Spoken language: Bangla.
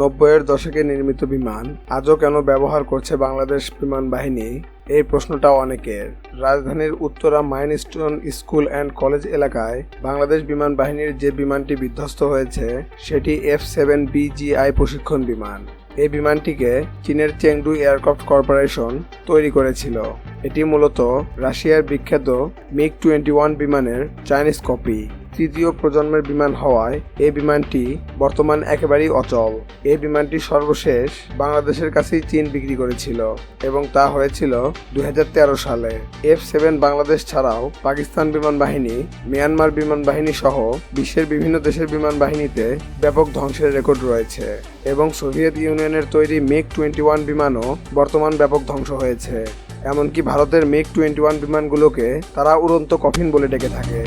নব্বইয়ের দশকে নির্মিত বিমান আজও কেন ব্যবহার করছে বাংলাদেশ বিমান বাহিনী? এই প্রশ্নটা অনেকের। রাজধানীর Uttara Milestone school and college এলাকায় বাংলাদেশ বিমান বাহিনীর যে বিমানটি বিধ্বস্ত হয়েছে, সেটি এফ সেভেন বিজিআই প্রশিক্ষণ বিমান। এই বিমানটিকে চীনের চেংডু এয়ারক্রাফট কর্পোরেশন তৈরি করেছিল। এটি মূলত রাশিয়ার বিখ্যাত মিগ টোয়েন্টি ওয়ান বিমানের চাইনিজ কপি। তৃতীয় প্রজন্মের বিমান হওয়ায় এই বিমানটি বর্তমান একেবারেই অচল। এই বিমানটি সর্বশেষ বাংলাদেশের কাছেই চীন বিক্রি করেছিল এবং তা হয়েছিল দু হাজার তেরো সালে। এফ সেভেন বাংলাদেশ ছাড়াও পাকিস্তান বিমান বাহিনী মিয়ানমার বিমান বাহিনী সহ বিশ্বের বিভিন্ন দেশের বিমান বাহিনীতে ব্যাপক ধ্বংসের রেকর্ড রয়েছে এবং সোভিয়েত ইউনিয়নের তৈরি মেক টোয়েন্টি ওয়ান বিমানও বর্তমান ব্যাপক ধ্বংস হয়েছে। এমনকি ভারতের মেক টোয়েন্টি ওয়ান বিমানগুলোকে তারা উড়ন্ত কফিন বলে ডেকে থাকে।